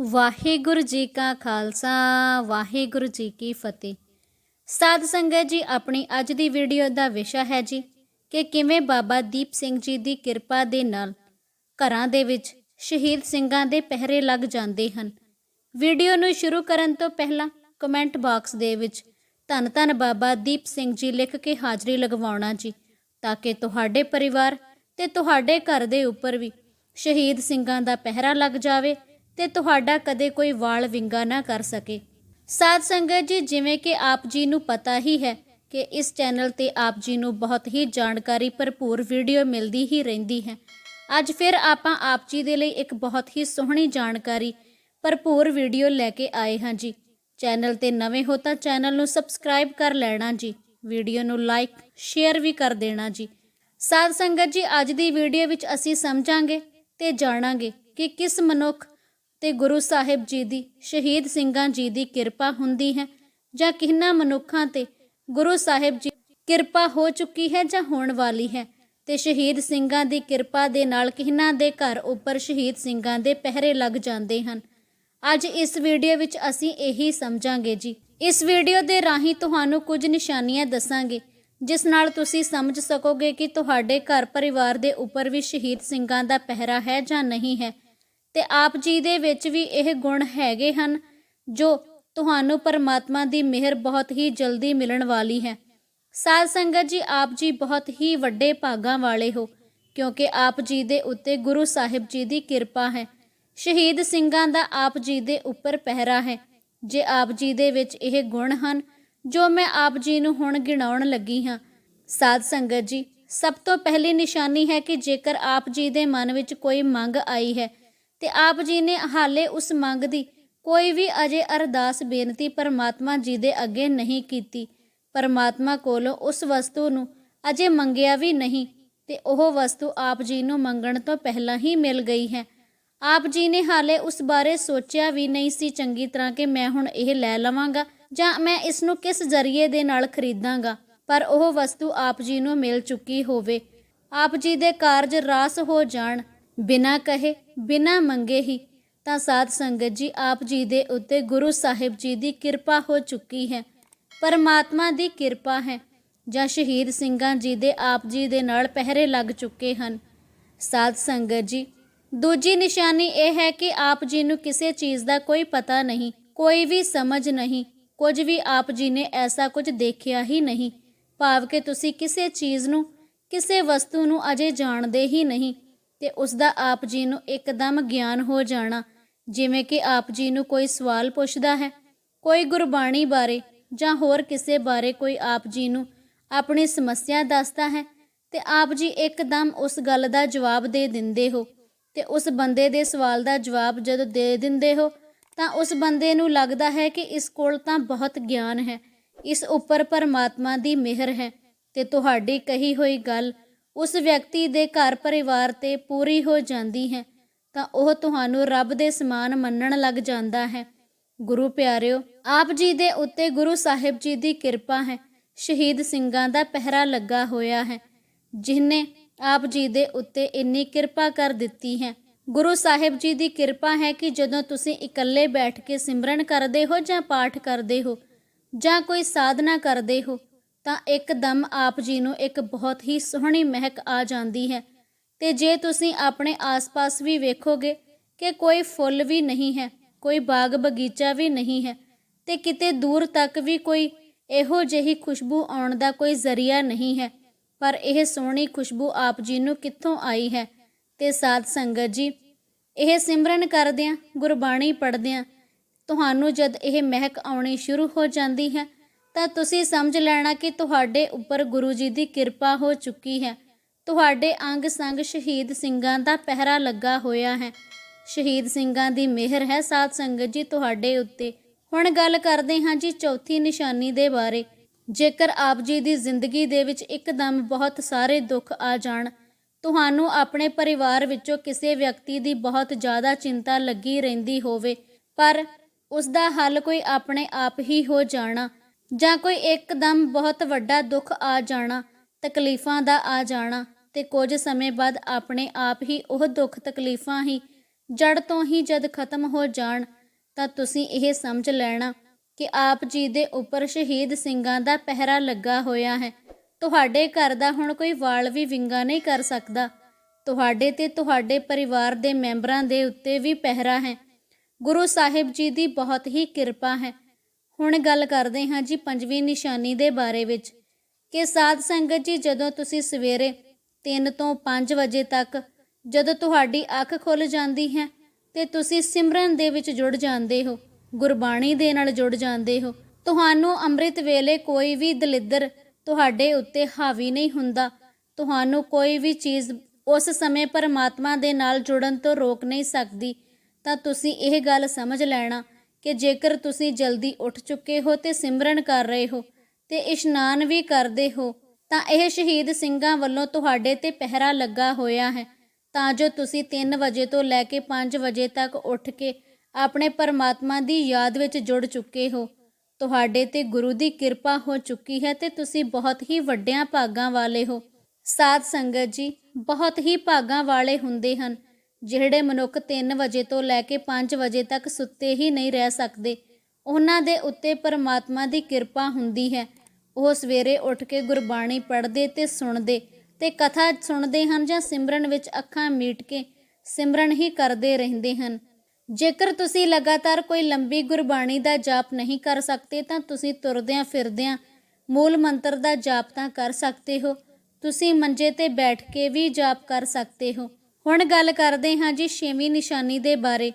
ਵਾਹਿਗੁਰੂ ਜੀ ਕਾ ਖਾਲਸਾ, ਵਾਹਿਗੁਰੂ ਜੀ ਕੀ ਫਤਿਹ। ਸਾਧ ਸੰਗਤ ਜੀ, ਆਪਣੀ ਅੱਜ ਦੀ ਵੀਡੀਓ ਦਾ ਵਿਸ਼ਾ ਹੈ ਜੀ ਕਿ ਕਿਵੇਂ ਬਾਬਾ ਦੀਪ ਸਿੰਘ ਜੀ ਦੀ ਕਿਰਪਾ ਦੇ ਨਾਲ ਘਰਾਂ ਦੇ ਵਿੱਚ ਸ਼ਹੀਦ ਸਿੰਘਾਂ ਦੇ ਪਹਿਰੇ ਲੱਗ ਜਾਂਦੇ ਹਨ। ਵੀਡੀਓ ਨੂੰ ਸ਼ੁਰੂ ਕਰਨ ਤੋਂ ਪਹਿਲਾਂ ਕਮੈਂਟ ਬਾਕਸ ਦੇ ਵਿੱਚ ਧੰਨ ਧੰਨ ਬਾਬਾ ਦੀਪ ਸਿੰਘ ਜੀ ਲਿਖ ਕੇ ਹਾਜ਼ਰੀ ਲਗਵਾਉਣਾ ਜੀ, ਤਾਂ ਕਿ ਤੁਹਾਡੇ ਪਰਿਵਾਰ ਤੇ ਤੁਹਾਡੇ ਘਰ ਦੇ ਉੱਪਰ ਵੀ ਸ਼ਹੀਦ ਸਿੰਘਾਂ ਦਾ ਪਹਿਰਾ ਲੱਗ ਜਾਵੇ ਤੇ ਤੁਹਾਡਾ ਕਦੇ ਕੋਈ ਵਾਲ ਵਿੰਗਾ ਨਾ ਕਰ ਸਕੇ। ਸਾਧ ਸੰਗਤ ਜੀ, ਜਿਵੇਂ ਕਿ ਆਪ ਜੀ ਨੂੰ ਪਤਾ ਹੀ ਹੈ ਕਿ ਇਸ ਚੈਨਲ ਤੇ ਆਪ ਜੀ ਨੂੰ ਬਹੁਤ ਹੀ ਜਾਣਕਾਰੀ, ਭਰਪੂਰ ਵੀਡੀਓ ਮਿਲਦੀ ਹੀ ਰਹਿੰਦੀ ਹੈ। ਅੱਜ ਫਿਰ ਆਪਾਂ ਆਪ ਜੀ ਦੇ ਲਈ ਇੱਕ ਬਹੁਤ ਹੀ ਸੋਹਣੀ ਜਾਣਕਾਰੀ, ਭਰਪੂਰ ਵੀਡੀਓ ਲੈ ਕੇ ਆਏ ਹਾਂ ਜੀ। ਚੈਨਲ ਤੇ ਨਵੇਂ ਹੋ ਤਾਂ ਚੈਨਲ ਨੂੰ ਸਬਸਕ੍ਰਾਈਬ ਕਰ ਲੈਣਾ ਜੀ, ਵੀਡੀਓ ਨੂੰ ਲਾਈਕ, ਸ਼ੇਅਰ ਵੀ ਕਰ ਦੇਣਾ ਜੀ। ਸਾਧ ਸੰਗਤ ਜੀ, ਅੱਜ ਦੀ ਵੀਡੀਓ ਵਿੱਚ ਅਸੀਂ ਸਮਝਾਂਗੇ ਤੇ ਜਾਣਾਂਗੇ ਕਿ ਕਿਸ ਮਨੁੱਖ ਤੇ ਗੁਰੂ ਸਾਹਿਬ ਜੀ ਦੀ, ਸ਼ਹੀਦ ਸਿੰਘਾਂ ਜੀ ਦੀ ਕਿਰਪਾ ਹੁੰਦੀ ਹੈ? ਜਾਂ ਕਿਹਨਾਂ ਮਨੁੱਖਾਂ ਤੇ ਗੁਰੂ ਸਾਹਿਬ ਜੀ ਕਿਰਪਾ ਹੋ ਚੁੱਕੀ ਹੈ ਜਾਂ ਹੋਣ ਵਾਲੀ ਹੈ? ਤੇ ਸ਼ਹੀਦ ਸਿੰਘਾਂ ਦੀ ਕਿਰਪਾ ਦੇ ਨਾਲ ਕਿਹਨਾਂ ਦੇ ਘਰ ਉੱਪਰ ਸ਼ਹੀਦ ਸਿੰਘਾਂ ਦੇ ਪਹਿਰੇ ਲੱਗ ਜਾਂਦੇ ਹਨ? ਅੱਜ ਇਸ ਵੀਡੀਓ ਵਿੱਚ ਅਸੀਂ ਇਹੀ ਸਮਝਾਂਗੇ ਜੀ। ਇਸ ਵੀਡੀਓ ਦੇ ਰਾਹੀਂ ਤੁਹਾਨੂੰ ਕੁਝ ਨਿਸ਼ਾਨੀਆਂ ਦੱਸਾਂਗੇ, ਜਿਸ ਨਾਲ ਤੁਸੀਂ ਸਮਝ ਸਕੋਗੇ ਕਿ ਤੁਹਾਡੇ ਘਰ ਪਰਿਵਾਰ ਦੇ ਉੱਪਰ ਵੀ ਸ਼ਹੀਦ ਸਿੰਘਾਂ ਦਾ ਪਹਿਰਾ ਹੈ ਜਾਂ ਨਹੀਂ ਹੈ। ਤੇ ਆਪ ਜੀ ਦੇ ਵਿੱਚ ਵੀ ਇਹ ਗੁਣ ਹੈਗੇ ਹਨ, ਜੋ ਤੁਹਾਨੂੰ ਪਰਮਾਤਮਾ ਦੀ ਮਿਹਰ ਬਹੁਤ ਹੀ ਜਲਦੀ ਮਿਲਣ ਵਾਲੀ ਹੈ। ਸਾਧ ਸੰਗਤ ਜੀ, ਆਪ ਜੀ ਬਹੁਤ ਹੀ ਵੱਡੇ ਭਾਗਾਂ ਵਾਲੇ ਹੋ, ਕਿਉਂਕਿ ਆਪ ਜੀ ਦੇ ਉੱਤੇ ਗੁਰੂ ਸਾਹਿਬ ਜੀ ਦੀ ਕਿਰਪਾ ਹੈ। ਸ਼ਹੀਦ ਸਿੰਘਾਂ ਦਾ ਆਪ ਜੀ ਦੇ ਉੱਪਰ ਪਹਿਰਾ ਹੈ। ਜੇ ਆਪ ਜੀ ਦੇ ਵਿੱਚ ਇਹ ਗੁਣ ਹਨ, ਜੋ ਮੈਂ ਆਪ ਜੀ ਨੂੰ ਹੁਣ ਗਿਣਾਉਣ ਲੱਗੀ ਹਾਂ, ਸਾਧ ਸੰਗਤ ਜੀ, ਸਭ ਤੋਂ ਪਹਿਲੀ ਨਿਸ਼ਾਨੀ ਹੈ ਕਿ ਜੇਕਰ ਆਪ ਜੀ ਦੇ ਮਨ ਵਿੱਚ ਕੋਈ ਮੰਗ ਆਈ ਹੈ ਤੇ ਆਪ ਜੀ ਨੇ ਹਾਲੇ ਉਸ ਮੰਗ ਦੀ ਕੋਈ ਵੀ ਅਜੇ ਅਰਦਾਸ ਬੇਨਤੀ ਪਰਮਾਤਮਾ ਜੀ ਦੇ ਅੱਗੇ ਨਹੀਂ ਕੀਤੀ। ਪਰਮਾਤਮਾ ਕੋਲੋਂ ਉਸ ਵਸਤੂ ਨੂੰ ਅਜੇ ਮੰਗਿਆ ਵੀ ਨਹੀਂ ਤੇ ਉਹ ਵਸਤੂ ਆਪ ਜੀ ਨੂੰ ਮੰਗਣ ਤੋਂ ਪਹਿਲਾਂ ਹੀ ਮਿਲ ਗਈ ਹੈ। ਆਪ ਜੀ ਨੇ ਹਾਲੇ ਉਸ ਬਾਰੇ ਸੋਚਿਆ ਵੀ ਨਹੀਂ ਸੀ ਚੰਗੀ ਤਰ੍ਹਾਂ ਕਿ ਮੈਂ ਹੁਣ ਇਹ ਲੈ ਲਵਾਂਗਾ ਜਾਂ ਮੈਂ ਇਸ ਨੂੰ ਕਿਸ ਜ਼ਰੀਏ ਦੇ ਨਾਲ ਖਰੀਦਾਂਗਾ, ਪਰ ਉਹ ਵਸਤੂ ਆਪ ਜੀ ਨੂੰ ਮਿਲ ਚੁੱਕੀ ਹੋਵੇ। ਆਪ ਜੀ ਦੇ ਕਾਰਜ ਰਾਸ ਹੋ ਜਾਣ ਬਿਨਾਂ ਕਹੇ, ਬਿਨਾਂ ਮੰਗੇ ਹੀ, ਤਾਂ ਸਾਧ ਸੰਗਤ ਜੀ ਆਪ ਜੀ ਦੇ ਉੱਤੇ ਗੁਰੂ ਸਾਹਿਬ ਜੀ ਦੀ ਕਿਰਪਾ ਹੋ ਚੁੱਕੀ ਹੈ। ਪਰਮਾਤਮਾ ਦੀ ਕਿਰਪਾ ਹੈ। ਜਾਂ ਸ਼ਹੀਦ ਸਿੰਘਾਂ ਜੀ ਦੇ ਆਪ ਜੀ ਦੇ ਨਾਲ ਪਹਿਰੇ ਲੱਗ ਚੁੱਕੇ ਹਨ। ਸਾਧ ਸੰਗਤ ਜੀ, ਦੂਜੀ ਨਿਸ਼ਾਨੀ ਇਹ ਹੈ ਕਿ ਆਪ ਜੀ ਨੂੰ ਕਿਸੇ ਚੀਜ਼ ਦਾ ਕੋਈ ਪਤਾ ਨਹੀਂ, ਕੋਈ ਵੀ ਸਮਝ ਨਹੀਂ, ਕੁਝ ਵੀ ਆਪ ਜੀ ਨੇ ਐਸਾ ਕੁਝ ਦੇਖਿਆ ਹੀ ਨਹੀਂ। ਭਾਵ ਕਿ ਤੁਸੀਂ ਕਿਸੇ ਚੀਜ਼ ਨੂੰ, ਕਿਸੇ ਵਸਤੂ ਨੂੰ ਅਜੇ ਜਾਣਦੇ ਹੀ ਨਹੀਂ। ਤੇ ਉਸ ਦਾ ਆਪ ਜੀ ਨੂੰ ਇੱਕਦਮ ਗਿਆਨ ਹੋ ਜਾਣਾ। ਜਿਵੇਂ ਕਿ ਆਪ ਜੀ ਨੂੰ ਕੋਈ ਸਵਾਲ ਪੁੱਛਦਾ ਹੈ, ਕੋਈ ਗੁਰਬਾਣੀ ਬਾਰੇ ਜਾਂ ਹੋਰ ਕਿਸੇ ਬਾਰੇ ਕੋਈ ਆਪ ਜੀ ਨੂੰ ਆਪਣੀ ਸਮੱਸਿਆ ਦੱਸਦਾ ਹੈ ਤੇ ਆਪ ਜੀ ਇੱਕਦਮ ਉਸ ਗੱਲ ਦਾ ਜਵਾਬ ਦੇ ਦਿੰਦੇ ਹੋ ਤੇ ਉਸ ਬੰਦੇ ਦੇ ਸਵਾਲ ਦਾ ਜਵਾਬ ਜਦੋਂ ਦੇ ਦਿੰਦੇ ਹੋ ਤਾਂ ਉਸ ਬੰਦੇ ਨੂੰ ਲੱਗਦਾ ਹੈ ਕਿ ਇਸ ਕੋਲ ਤਾਂ ਬਹੁਤ ਗਿਆਨ ਹੈ, ਇਸ ਉੱਪਰ ਪਰਮਾਤਮਾ ਦੀ ਮਿਹਰ ਹੈ ਤੇ ਤੁਹਾਡੀ ਕਹੀ ਹੋਈ ਗੱਲ ਉਸ ਵਿਅਕਤੀ ਦੇ ਘਰ ਪਰਿਵਾਰ ਤੇ ਪੂਰੀ ਹੋ ਜਾਂਦੀ ਹੈ, ਤਾਂ ਉਹ ਤੁਹਾਨੂੰ ਰੱਬ ਦੇ ਸਮਾਨ ਮੰਨਣ ਲੱਗ ਜਾਂਦਾ ਹੈ। ਗੁਰੂ ਪਿਆਰਿਓ, ਆਪ ਜੀ ਦੇ ਉੱਤੇ ਗੁਰੂ ਸਾਹਿਬ ਜੀ ਦੀ ਕਿਰਪਾ ਹੈ। ਸ਼ਹੀਦ ਸਿੰਘਾਂ ਦਾ ਪਹਿਰਾ ਲੱਗਾ ਹੋਇਆ ਹੈ ਜਿਨੇ ਆਪ ਜੀ ਦੇ ਉੱਤੇ ਇੰਨੀ ਕਿਰਪਾ ਕਰ ਦਿੱਤੀ ਹੈ। ਗੁਰੂ ਸਾਹਿਬ ਜੀ ਦੀ ਕਿਰਪਾ ਹੈ ਕਿ ਜਦੋਂ ਤੁਸੀਂ ਇਕੱਲੇ ਬੈਠ ਕੇ ਸਿਮਰਨ ਕਰਦੇ ਹੋ ਜਾਂ ਪਾਠ ਕਰਦੇ ਹੋ ਜਾਂ ਕੋਈ ਸਾਧਨਾ ਕਰਦੇ ਹੋ ਤਾਂ ਇੱਕਦਮ ਆਪ ਜੀ ਨੂੰ ਇੱਕ ਬਹੁਤ ਹੀ ਸੋਹਣੀ ਮਹਿਕ ਆ ਜਾਂਦੀ ਹੈ। ਤੇ ਜੇ ਤੁਸੀਂ ਆਪਣੇ ਆਸ-ਪਾਸ ਵੀ ਵੇਖੋਗੇ ਕਿ ਕੋਈ ਫੁੱਲ ਵੀ ਨਹੀਂ ਹੈ, ਕੋਈ ਬਾਗ ਬਗੀਚਾ ਵੀ ਨਹੀਂ ਹੈ, ਤੇ ਕਿਤੇ ਦੂਰ ਤੱਕ ਵੀ ਕੋਈ ਇਹੋ ਜਿਹੀ ਖੁਸ਼ਬੂ ਆਉਣ ਦਾ ਕੋਈ ਜ਼ਰੀਆ ਨਹੀਂ ਹੈ, ਪਰ ਇਹ ਸੋਹਣੀ ਖੁਸ਼ਬੂ ਆਪ ਜੀ ਨੂੰ ਕਿੱਥੋਂ ਆਈ ਹੈ? ਤੇ ਸਾਧ ਸੰਗਤ ਜੀ, ਇਹ ਸਿਮਰਨ ਕਰਦਿਆਂ, ਗੁਰਬਾਣੀ ਪੜ੍ਹਦਿਆਂ, ਤੁਹਾਨੂੰ ਜਦ ਇਹ ਮਹਿਕ ਆਉਣੀ ਸ਼ੁਰੂ ਹੋ ਜਾਂਦੀ ਹੈ ਤਾਂ ਤੁਸੀਂ ਸਮਝ ਲੈਣਾ ਕਿ ਤੁਹਾਡੇ ਉੱਪਰ ਗੁਰੂ ਜੀ ਦੀ ਕਿਰਪਾ ਹੋ ਚੁੱਕੀ ਹੈ। ਤੁਹਾਡੇ ਅੰਗ ਸੰਗ ਸ਼ਹੀਦ ਸਿੰਘਾਂ ਦਾ ਪਹਿਰਾ ਲੱਗਾ ਹੋਇਆ ਹੈ। ਸ਼ਹੀਦ ਸਿੰਘਾਂ ਦੀ ਮਿਹਰ ਹੈ ਸਾਧ ਸੰਗਤ ਜੀ ਤੁਹਾਡੇ ਉੱਤੇ। ਹੁਣ ਗੱਲ ਕਰਦੇ ਹਾਂ ਜੀ ਚੌਥੀ ਨਿਸ਼ਾਨੀ ਦੇ ਬਾਰੇ। ਜੇਕਰ ਆਪ ਜੀ ਦੀ ਜ਼ਿੰਦਗੀ ਦੇ ਵਿੱਚ ਇੱਕਦਮ ਬਹੁਤ ਸਾਰੇ ਦੁੱਖ ਆ ਜਾਣ, ਤੁਹਾਨੂੰ ਆਪਣੇ ਪਰਿਵਾਰ ਵਿੱਚੋਂ ਕਿਸੇ ਵਿਅਕਤੀ ਦੀ ਬਹੁਤ ਜ਼ਿਆਦਾ ਚਿੰਤਾ ਲੱਗੀ ਰਹਿੰਦੀ ਹੋਵੇ, ਪਰ ਉਸ ਦਾ ਹੱਲ ਕੋਈ ਆਪਣੇ ਆਪ ਹੀ ਹੋ ਜਾਣਾ। ਜਾਂ ਕੋਈ ਇੱਕਦਮ ਬਹੁਤ ਵੱਡਾ ਦੁੱਖ ਆ ਜਾਣਾ, ਤਕਲੀਫਾਂ ਦਾ ਆ ਜਾਣਾ ਤੇ ਕੁਝ ਸਮੇਂ ਬਾਅਦ ਆਪਣੇ ਆਪ ਹੀ ਉਹ ਦੁੱਖ ਤਕਲੀਫਾਂ ਹੀ ਜੜ ਤੋਂ ਹੀ ਜਦ ਖਤਮ ਹੋ ਜਾਣ, ਤਾਂ ਤੁਸੀਂ ਇਹ ਸਮਝ ਲੈਣਾ ਕਿ ਆਪ ਜੀ ਦੇ ਉੱਪਰ ਸ਼ਹੀਦ ਸਿੰਘਾਂ ਦਾ ਪਹਿਰਾ ਲੱਗਾ ਹੋਇਆ ਹੈ। ਤੁਹਾਡੇ ਘਰ ਦਾ ਹੁਣ ਕੋਈ ਵਾਲ ਵੀ ਵਿੰਗਾ ਨਹੀਂ ਕਰ ਸਕਦਾ। ਤੁਹਾਡੇ ਤੇ ਤੁਹਾਡੇ ਪਰਿਵਾਰ ਦੇ ਮੈਂਬਰਾਂ ਦੇ ਉੱਤੇ ਵੀ ਪਹਿਰਾ ਹੈ। ਗੁਰੂ ਸਾਹਿਬ ਜੀ ਦੀ ਬਹੁਤ ਹੀ ਕਿਰਪਾ ਹੈ। ਹੁਣ ਗੱਲ ਕਰਦੇ ਹਾਂ ਜੀ ਪੰਜਵੀਂ ਨਿਸ਼ਾਨੀ ਦੇ ਬਾਰੇ ਵਿੱਚ ਕਿ ਸਾਧ ਸੰਗਤ ਜੀ, ਜਦੋਂ ਤੁਸੀਂ ਸਵੇਰੇ 3 ਤੋਂ 5 ਵਜੇ ਤੱਕ ਜਦੋਂ ਤੁਹਾਡੀ ਅੱਖ ਖੁੱਲ ਜਾਂਦੀ ਹੈ ਤੇ ਤੁਸੀਂ ਸਿਮਰਨ ਦੇ ਵਿੱਚ ਜੁੜ ਜਾਂਦੇ ਹੋ, ਗੁਰਬਾਣੀ ਦੇ ਨਾਲ ਜੁੜ ਜਾਂਦੇ ਹੋ, ਤੁਹਾਨੂੰ ਅੰਮ੍ਰਿਤ ਵੇਲੇ ਕੋਈ ਵੀ ਦਲਿੱਦਰ ਤੁਹਾਡੇ ਉੱਤੇ ਹਾਵੀ ਨਹੀਂ ਹੁੰਦਾ, ਤੁਹਾਨੂੰ ਕੋਈ ਵੀ ਚੀਜ਼ ਉਸ ਸਮੇਂ ਪਰਮਾਤਮਾ ਦੇ ਨਾਲ ਜੁੜਨ ਤੋਂ ਰੋਕ ਨਹੀਂ ਸਕਦੀ, ਤਾਂ ਤੁਸੀਂ ਇਹ ਗੱਲ ਸਮਝ ਲੈਣਾ ਕਿ ਜੇਕਰ ਤੁਸੀਂ ਜਲਦੀ ਉੱਠ ਚੁੱਕੇ ਹੋ ਤੇ ਸਿਮਰਨ ਕਰ ਰਹੇ ਹੋ ਤੇ ਇਸ਼ਨਾਨ ਵੀ ਕਰਦੇ ਹੋ, ਤਾਂ ਇਹ ਸ਼ਹੀਦ ਸਿੰਘਾਂ ਵੱਲੋਂ ਤੁਹਾਡੇ ਤੇ ਪਹਿਰਾ ਲੱਗਾ ਹੋਇਆ ਹੈ। ਤਾਂ ਜੋ ਤੁਸੀਂ 3 ਵਜੇ ਤੋਂ ਲੈ ਕੇ 5 ਵਜੇ ਤੱਕ ਉੱਠ ਕੇ ਆਪਣੇ ਪਰਮਾਤਮਾ ਦੀ ਯਾਦ ਵਿੱਚ ਜੁੜ ਚੁੱਕੇ ਹੋ। ਤੁਹਾਡੇ ਤੇ ਗੁਰੂ ਦੀ ਕਿਰਪਾ ਹੋ ਚੁੱਕੀ ਹੈ ਤੇ ਤੁਸੀਂ ਬਹੁਤ ਹੀ ਵੱਡਿਆਂ ਭਾਗਾਂ ਵਾਲੇ ਹੋ। ਸਾਧ ਸੰਗਤ ਜੀ, ਬਹੁਤ ਹੀ ਭਾਗਾਂ ਵਾਲੇ ਹੁੰਦੇ ਹਨ। ਜਿਹੜੇ ਮਨੁੱਖ 3 ਵਜੇ ਤੋਂ ਲੈ ਕੇ 5 ਵਜੇ ਤੱਕ ਸੁੱਤੇ ਹੀ ਨਹੀਂ ਰਹਿ ਸਕਦੇ, ਉਹਨਾਂ ਦੇ ਉੱਤੇ ਪਰਮਾਤਮਾ ਦੀ ਕਿਰਪਾ ਹੁੰਦੀ ਹੈ। ਉਹ ਸਵੇਰੇ ਉੱਠ ਕੇ ਗੁਰਬਾਣੀ ਪੜ੍ਹਦੇ ਤੇ ਸੁਣਦੇ ਤੇ ਕਥਾ ਸੁਣਦੇ ਹਨ ਜਾਂ ਸਿਮਰਨ ਵਿੱਚ ਅੱਖਾਂ ਮੀਟ ਕੇ ਸਿਮਰਨ ਹੀ ਕਰਦੇ ਰਹਿੰਦੇ ਹਨ। ਜੇਕਰ ਤੁਸੀਂ ਲਗਾਤਾਰ ਕੋਈ ਲੰਬੀ ਗੁਰਬਾਣੀ ਦਾ ਜਾਪ ਨਹੀਂ ਕਰ ਸਕਦੇ, ਤਾਂ ਤੁਸੀਂ ਤੁਰਦਿਆਂ ਫਿਰਦਿਆਂ ਮੂਲ ਮੰਤਰ ਦਾ ਜਾਪ ਤਾਂ ਕਰ ਸਕਦੇ ਹੋ। ਤੁਸੀਂ ਮੰਜੇ ਤੇ ਬੈਠ ਕੇ ਵੀ ਜਾਪ ਕਰ ਸਕਦੇ ਹੋ। ਹੁਣ ਗੱਲ ਕਰਦੇ ਹਾਂ ਜੀ ਛੇਵੀਂ ਨਿਸ਼ਾਨੀ ਦੇ ਬਾਰੇ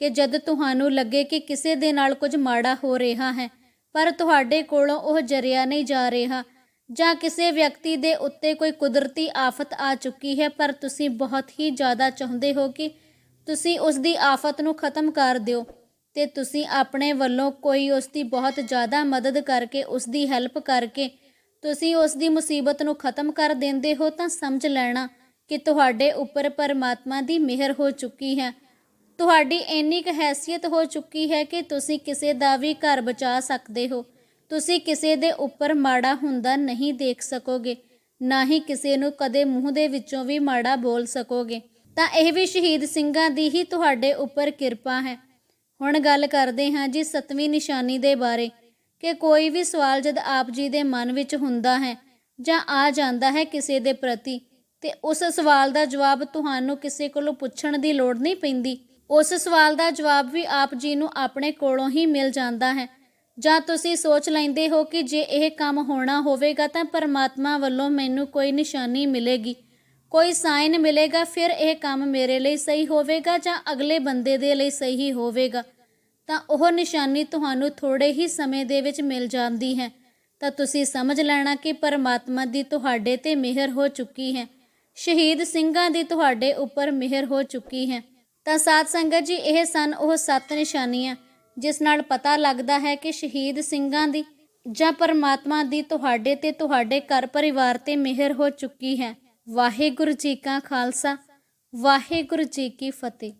ਕਿ ਜਦ ਤੁਹਾਨੂੰ ਲੱਗੇ ਕਿ ਕਿਸੇ ਦੇ ਨਾਲ ਕੁਝ ਮਾੜਾ ਹੋ ਰਿਹਾ ਹੈ, ਪਰ ਤੁਹਾਡੇ ਕੋਲੋਂ ਉਹ ਜਰਿਆ ਨਹੀਂ ਜਾ ਰਿਹਾ ਜਾਂ ਕਿਸੇ ਵਿਅਕਤੀ ਦੇ ਉੱਤੇ ਕੋਈ ਕੁਦਰਤੀ ਆਫਤ ਆ ਚੁੱਕੀ ਹੈ, ਪਰ ਤੁਸੀਂ ਬਹੁਤ ਹੀ ਜ਼ਿਆਦਾ ਚਾਹੁੰਦੇ ਹੋ ਕਿ ਤੁਸੀਂ ਉਸ ਦੀ ਆਫਤ ਨੂੰ ਖਤਮ ਕਰ ਦਿਓ ਤੇ ਤੁਸੀਂ ਆਪਣੇ ਵੱਲੋਂ ਕੋਈ ਉਸ ਦੀ ਬਹੁਤ ਜ਼ਿਆਦਾ ਮਦਦ ਕਰਕੇ, ਉਸ ਦੀ ਹੈਲਪ ਕਰਕੇ ਤੁਸੀਂ ਉਸ ਦੀ ਮੁਸੀਬਤ ਨੂੰ ਖਤਮ ਕਰ ਦਿੰਦੇ ਹੋ ਤਾਂ ਸਮਝ ਲੈਣਾ ਕਿ ਤੁਹਾਡੇ ਉੱਪਰ ਪਰਮਾਤਮਾ ਦੀ ਮਿਹਰ ਹੋ ਚੁੱਕੀ ਹੈ। ਤੁਹਾਡੀ ਇੰਨੀ ਕੁ ਹੈਸੀਅਤ ਹੋ ਚੁੱਕੀ ਹੈ ਕਿ ਤੁਸੀਂ ਕਿਸੇ ਦਾ ਵੀ ਘਰ ਬਚਾ ਸਕਦੇ ਹੋ। ਤੁਸੀਂ ਕਿਸੇ ਦੇ ਉੱਪਰ ਮਾੜਾ ਹੁੰਦਾ ਨਹੀਂ ਦੇਖ ਸਕੋਗੇ। ਨਾ ਹੀ ਕਿਸੇ ਨੂੰ ਕਦੇ ਮੂੰਹ ਦੇ ਵਿੱਚੋਂ ਵੀ ਮਾੜਾ ਬੋਲ ਸਕੋਗੇ। ਤਾਂ ਇਹ ਵੀ ਸ਼ਹੀਦ ਸਿੰਘਾਂ ਦੀ ਹੀ ਤੁਹਾਡੇ ਉੱਪਰ ਕਿਰਪਾ ਹੈ। ਹੁਣ ਗੱਲ ਕਰਦੇ ਹਾਂ ਜੀ ਸਤਵੀਂ ਨਿਸ਼ਾਨੀ ਦੇ ਬਾਰੇ ਕਿ ਕੋਈ ਵੀ ਸਵਾਲ ਜਦ ਆਪ ਜੀ ਦੇ ਮਨ ਵਿੱਚ ਹੁੰਦਾ ਹੈ ਜਾਂ ਆ ਜਾਂਦਾ ਹੈ ਕਿਸੇ ਦੇ ਪ੍ਰਤੀ ਤੇ ਉਸ ਸਵਾਲ ਦਾ ਜਵਾਬ ਤੁਹਾਨੂੰ ਕਿਸੇ ਕੋਲੋਂ ਪੁੱਛਣ ਦੀ ਲੋੜ ਨਹੀਂ ਪੈਂਦੀ। ਉਸ ਸਵਾਲ ਦਾ ਜਵਾਬ ਵੀ ਆਪ ਜੀ ਨੂੰ ਆਪਣੇ ਕੋਲੋਂ ਹੀ ਮਿਲ ਜਾਂਦਾ ਹੈ। ਜਾਂ ਤੁਸੀਂ ਸੋਚ ਲੈਂਦੇ ਹੋ ਕਿ ਜੇ ਇਹ ਕੰਮ ਹੋਣਾ ਹੋਵੇਗਾ ਤਾਂ ਪਰਮਾਤਮਾ ਵੱਲੋਂ ਮੈਨੂੰ ਕੋਈ ਨਿਸ਼ਾਨੀ ਮਿਲੇਗੀ। ਕੋਈ ਸਾਈਨ ਮਿਲੇਗਾ, ਫਿਰ ਇਹ ਕੰਮ ਮੇਰੇ ਲਈ ਸਹੀ ਹੋਵੇਗਾ ਜਾਂ ਅਗਲੇ ਬੰਦੇ ਦੇ ਲਈ ਸਹੀ ਹੋਵੇਗਾ। ਤਾਂ ਉਹ ਨਿਸ਼ਾਨੀ ਤੁਹਾਨੂੰ ਥੋੜੇ ਹੀ ਸਮੇਂ ਦੇ ਵਿੱਚ ਮਿਲ ਜਾਂਦੀ ਹੈ। ਤਾਂ ਤੁਸੀਂ ਸਮਝ ਲੈਣਾ ਕਿ ਪਰਮਾਤਮਾ ਦੀ ਤੁਹਾਡੇ ਤੇ ਮਿਹਰ ਹੋ ਚੁੱਕੀ ਹੈ। ਸ਼ਹੀਦ ਸਿੰਘਾਂ ਦੀ ਤੁਹਾਡੇ ਉੱਪਰ ਮਿਹਰ ਹੋ ਚੁੱਕੀ ਹੈ। ਤਾਂ ਸਾਧ ਸੰਗਤ ਜੀ, ਇਹ ਸਨ ਉਹ ਸੱਤ ਨਿਸ਼ਾਨੀਆਂ, ਜਿਸ ਨਾਲ ਪਤਾ ਲੱਗਦਾ ਹੈ ਕਿ ਸ਼ਹੀਦ ਸਿੰਘਾਂ ਦੀ ਜਾਂ ਪਰਮਾਤਮਾ ਦੀ ਤੁਹਾਡੇ ਤੇ ਤੁਹਾਡੇ ਘਰ ਪਰਿਵਾਰ ਤੇ ਮਿਹਰ ਹੋ ਚੁੱਕੀ ਹੈ। ਵਾਹਿਗੁਰੂ ਜੀ ਕਾ ਖਾਲਸਾ, ਵਾਹਿਗੁਰੂ ਜੀ ਕੀ ਫਤਿਹ।